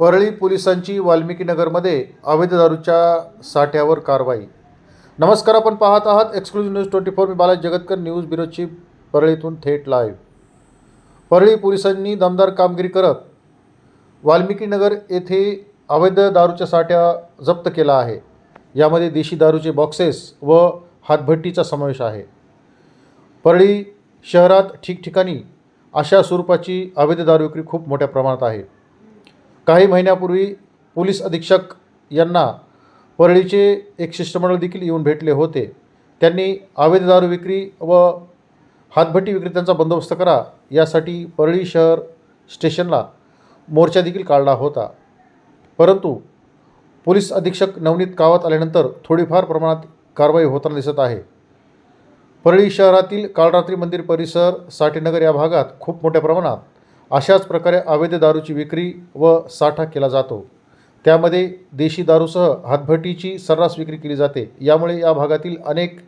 परळी पोलिसांची वाल्मिकीनगरमध्ये अवैध दारूच्या साठ्यावर कारवाई. नमस्कार आपण पाहत आहात एक्सक्लुझिव्ह न्यूज ट्वेंटी फोर मी बालाजी जगतकर न्यूज ब्युरोची परळीतून थेट लाईव्ह परळी पोलिसांनी दमदार कामगिरी करत वाल्मिकीनगर येथे अवैध दारूच्या साठ्या जप्त केला आहे. यामध्ये देशी दारूचे बॉक्सेस व हातभट्टीचा समावेश आहे. परळी शहरात ठिकठिकाणी अशा स्वरूपाची अवैध दारू विक्री खूप मोठ्या प्रमाणात आहे. काही महिन्यापूर्वी पोलीस अधीक्षक यांना परळीचे एक शिष्टमंडळ देखील येऊन भेटले होते. त्यांनी अवैध दारू विक्री व हातभट्टी विक्रेत्यांचा बंदोबस्त करा यासाठी परळी शहर स्टेशनला मोर्चा देखील काढला होता. परंतु पोलीस अधीक्षक नवनीत कावत आल्यानंतर थोडीफार प्रमाणात कारवाई होताना दिसत आहे. परळी शहरातील काळरात्री मंदिर परिसर साठेनगर या भागात खूप मोठ्या प्रमाणात अशाच प्रकारे अवैध दारूची विक्री व साठा केला जातो. त्यामध्ये देशी दारूसह हातभट्टीची सर्रास विक्री केली जाते. यामुळे या भागातील अनेक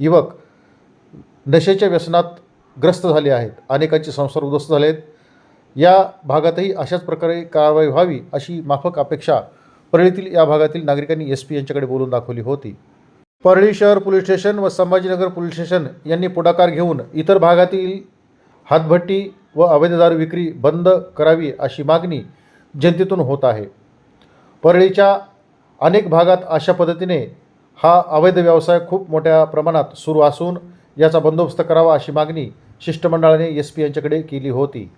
युवक नशेच्या व्यसनात ग्रस्त झाले आहेत. अनेकांचे संसार उद्ध्वस्त झाले आहेत. या भागातही अशाच प्रकारे कारवाई व्हावी अशी माफक अपेक्षा परळीतील या भागातील नागरिकांनी एस पी यांच्याकडे बोलून दाखवली होती. परळी शहर पोलीस स्टेशन व संभाजीनगर पोलीस स्टेशन यांनी पुढाकार घेऊन इतर भागातील हातभट्टी व अवैध दारू विक्री बंद करावी अशी मागणी जनतेतून होत आहे. परळीच्या अनेक भागात अशा पद्धतीने हा अवैध व्यवसाय खूप मोठ्या प्रमाणात सुरू असून याचा बंदोबस्त करावा अशी मागणी शिष्टमंडळाने एस पी यांच्याकडे केली होती.